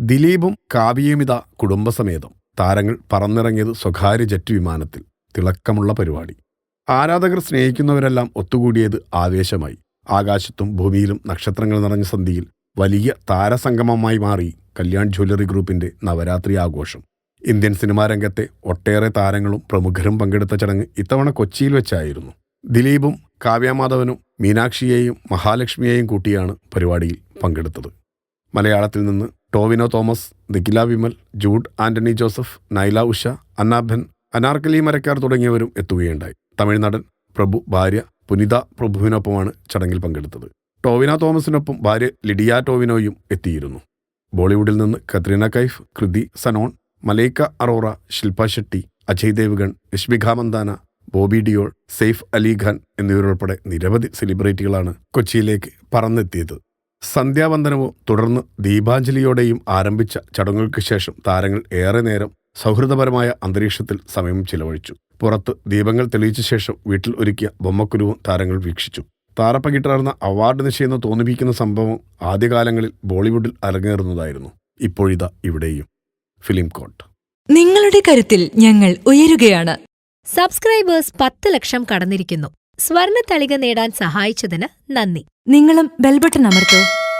ദിലീപും കാവ്യയുമിത കുടുംബസമേതം. താരങ്ങൾ പറന്നിറങ്ങിയത് സ്വകാര്യ ജെറ്റ് വിമാനത്തിൽ. തിളക്കമുള്ള പരിപാടി. ആരാധകർ സ്നേഹിക്കുന്നവരെല്ലാം ഒത്തുകൂടിയത് ആവേശമായി. ആകാശത്തും ഭൂമിയിലും നക്ഷത്രങ്ങൾ നിറഞ്ഞ സന്ധിയിൽ വലിയ താരസംഗമമായി മാറി കല്യാൺ ജ്വല്ലറി ഗ്രൂപ്പിന്റെ നവരാത്രി ആഘോഷം. ഇന്ത്യൻ സിനിമാ രംഗത്തെ ഒട്ടേറെ താരങ്ങളും പ്രമുഖരും പങ്കെടുത്ത ചടങ്ങ് ഇത്തവണ കൊച്ചിയിൽ വെച്ചായിരുന്നു. ദിലീപും കാവ്യമാധവനും മീനാക്ഷിയെയും മഹാലക്ഷ്മിയെയും കൂട്ടിയാണ് പരിപാടിയിൽ പങ്കെടുത്തത്. മലയാളത്തിൽ നിന്ന് ടോവിനോ തോമസ് നിഖില വിമൽ ജൂഡ് ആന്റണി ജോസഫ് നൈല ഉഷ അന്നാഭൻ അനാർക്കലി മരക്കാർ തുടങ്ങിയവരും എത്തുകയുണ്ടായി. തമിഴ്നാടൻ പ്രഭു ഭാര്യ പുനിത പ്രഭുവിനൊപ്പമാണ് ചടങ്ങിൽ പങ്കെടുത്തത്. ടോവിനോ തോമസിനൊപ്പം ഭാര്യ ലിഡിയ ടോവിനോയും എത്തിയിരുന്നു. ബോളിവുഡിൽ നിന്ന് കത്രീന കൈഫ് കൃതി സനോൺ മലൈക്ക അറോറ ശില്പ ഷെട്ടി അജയ് ദേവ്ഗൺ യശ്മിക മന്ദാന ബോബി ഡിയോൾ സെയ്ഫ് അലി ഖാൻ എന്നിവരുൾപ്പെടെ നിരവധി സെലിബ്രിറ്റികളാണ് കൊച്ചിയിലേക്ക് പറന്നെത്തിയത്. സന്ധ്യാവന്ദനവും തുടർന്ന് ദീപാഞ്ജലിയോടെയും ആരംഭിച്ച ചടങ്ങുകൾക്ക് ശേഷം താരങ്ങൾ ഏറെ നേരം സൗഹൃദപരമായ അന്തരീക്ഷത്തിൽ സമയം ചിലവഴിച്ചു. പുറത്ത് ദീപങ്ങൾ തെളിയിച്ച ശേഷം വീട്ടിൽ ഒരുക്കിയ ബൊമ്മക്കുരുവും താരങ്ങൾ വീക്ഷിച്ചു. താരപ്പകിട്ടാർന്ന അവാർഡ് നിശ്ചയെന്ന് തോന്നിപ്പിക്കുന്ന സംഭവം ആദ്യകാലങ്ങളിൽ ബോളിവുഡിൽ അരങ്ങേറുന്നതായിരുന്നു. ഇപ്പോഴിതാ ഇവിടെയും. ഫിലിം കോട്ട്. നിങ്ങളുടെ കരുത്തിൽ ഞങ്ങൾ ഉയരുകയാണ്. സബ്സ്ക്രൈബേഴ്സ് പത്ത് ലക്ഷം കടന്നിരിക്കുന്നു. സ്വർണ തളിക നേടാൻ സഹായിച്ചതിന് നന്ദി. നിങ്ങളും ബെൽബട്ടൺ അമർത്തോ.